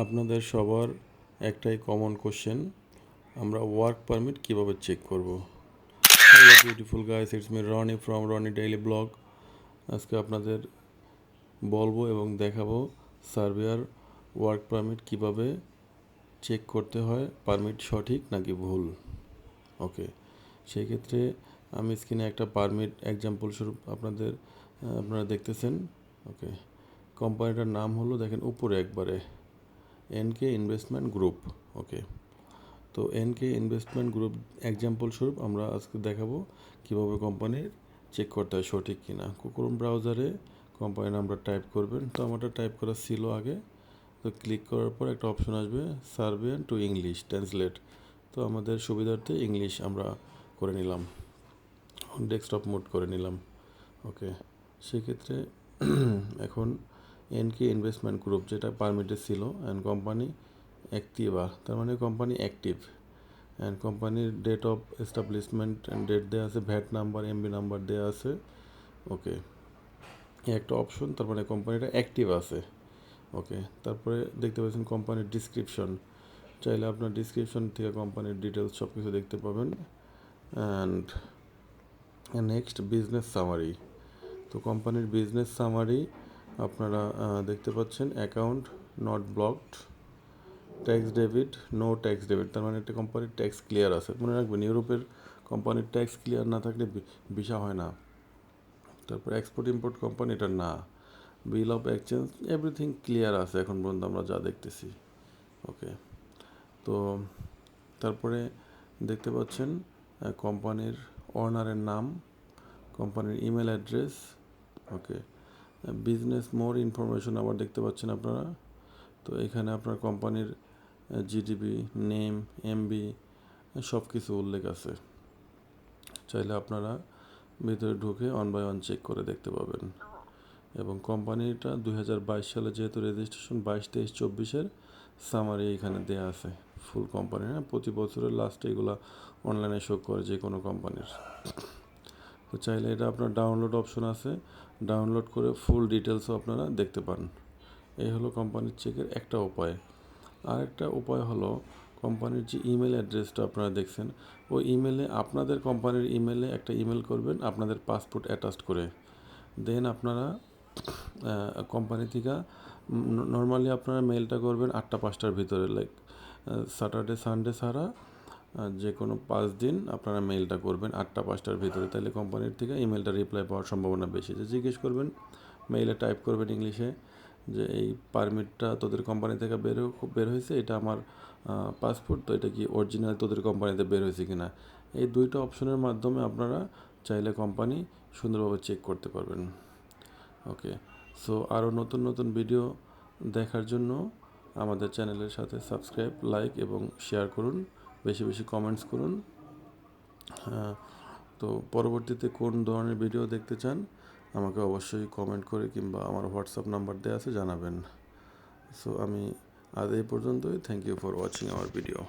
আপনাদের সবার একটাই কমন কোশ্চেন আমরা ওয়ার্ক পারমিট কীভাবে চেক করব? Hello beautiful guys it's me Rony from Rony daily blog আজকে আপনাদের বলব এবং দেখাবো সার্ভেয়ার ওয়ার্ক পারমিট কীভাবে চেক করতে হয় পারমিট সঠিক নাকি ভুল? ওকে সেই ক্ষেত্রে আমি স্ক্রিনে একটা পারমিট এক্সাম্পল স্বরূপ আপনাদের, আপনারা দেখতেছেন। ওকে কোম্পানিটার নাম হলো, দেখেন উপরে একবারে। এনকে ইনভেস্টমেন্ট গ্রুপ ওকে তো এনকে ইনভেস্টমেন্ট গ্রুপ এক্সাম্পল স্বরূপ আমরা আজকে দেখাবো কীভাবে কোম্পানির চেক করতে হয় সঠিক কিনা। কুকুরম ব্রাউজারে কোম্পানির নামটা টাইপ করবেন। তো আমারটা টাইপ করা ছিল আগে। তো ক্লিক করার পর একটা অপশন আসবে সার্ভেন টু ইংলিশ ট্রান্সলেট তো আমাদের সুবিধার্থে ইংলিশ আমরা করে নিলাম। ডেস্কটপ মোড করে নিলাম ওকে সেক্ষেত্রে এখন এনকে ইনভেস্টমেন্ট গ্রুপ যেটা পারমিটেড ছিল অ্যান্ড কোম্পানি অ্যাক্টিভা তার মানে কোম্পানি অ্যাক্টিভ অ্যান্ড কোম্পানির date of establishment and date দেওয়া আছে ভ্যাট নাম্বার এমবি নাম্বার দেওয়া আছে ওকে একটা অপশন তার মানে কোম্পানিটা অ্যাক্টিভ আছে ওকে তারপরে দেখতে পাচ্ছেন কোম্পানির ডিসক্রিপশন চাইলে আপনার ডিসক্রিপশন থেকে কোম্পানির ডিটেলস সব কিছু দেখতে পাবেন। অ্যান্ড নেক্সট বিজনেস সামারি তো কোম্পানির বিজনেস সামারি আপনারা দেখতে পাচ্ছেন account not blocked tax debit no tax debit তার মানে একটা কোম্পানির ট্যাক্স ক্লিয়ার আছে। মনে রাখবেন, ইউরোপের কোম্পানির ট্যাক্স ক্লিয়ার না থাকলে ভিসা হয় না। তারপর এক্সপোর্ট ইম্পোর্ট কোম্পানি এটা না। Bill of exchange everything clear আছে এখন পর্যন্ত আমরা যা দেখতেছি। ওকে তো, তারপরে দেখতে পাচ্ছেন কোম্পানির অর্নারের নাম কোম্পানির email address okay business more information আবার দেখতে পাচ্ছেন আপনারা। তো এখানে আপনার কোম্পানির জিডিপি নেম এমবি সব কিছু উল্লেখ আছে। চাইলে আপনারা ভিতরে ঢুকে অন বাই ওয়ান চেক করে দেখতে পাবেন। এবং কোম্পানিটা দু হাজার বাইশ সালে যেহেতু রেজিস্ট্রেশন বাইশ, তেইশ, চব্বিশের সামারি এখানে দেয়া আছে। ফুল কোম্পানি হ্যাঁ প্রতি বছরের লাস্টে এগুলো অনলাইনে শো করে যে কোনো কোম্পানির তো চাইলে এটা আপনার ডাউনলোড অপশন আছে। ডাউনলোড করে ফুল ডিটেলসও আপনারা দেখতে পান এই হলো কোম্পানির চেকের একটা উপায়। আরেকটা উপায় হলো কোম্পানির যে ইমেল অ্যাড্রেসটা আপনারা দেখছেন, ওই ইমেলে আপনাদের কোম্পানির ইমেলে একটা ইমেল করবেন, আপনাদের পাসপোর্ট অ্যাটাচড করে। দেন আপনারা কোম্পানি থেকে নর্মালি আপনারা মেলটা করবেন আটটা পাঁচটার ভিতরে লাইক স্যাটারডে সানডে ছাড়া যে কোনো পাঁচ দিন আপনারা মেলটা করবেন আটটা, পাঁচটার ভিতরে। তাহলে কোম্পানির থেকে ইমেলটা রিপ্লাই পাওয়ার সম্ভাবনা বেশি। যে জিজ্ঞেস করবেন মেইলে টাইপ করবেন ইংলিশে যে এই পারমিটটা তোদের কোম্পানি থেকে বের বের হয়েছে, এটা আমার পাসপোর্ট তো এটা কি অরিজিনাল তোদের কোম্পানিতে বের হয়েছে কি না এই দুইটা অপশনের মাধ্যমে আপনারা চাইলে কোম্পানি সুন্দরভাবে চেক করতে পারবেন। ওকে সো আরও নতুন নতুন ভিডিও দেখার জন্য আমাদের চ্যানেলের সাথে সাবস্ক্রাইব লাইক এবং শেয়ার করুন। বেশি বেশি কমেন্টস করুন। হ্যাঁ, তো পরবর্তীতে কোন ধরনের ভিডিও দেখতে চান আমাকে অবশ্যই কমেন্ট করে কিংবা আমার হোয়াটসঅ্যাপ নাম্বার দেওয়া আছে জানাবেন। সো আমি আজ এই পর্যন্তই। Thank you for watching our video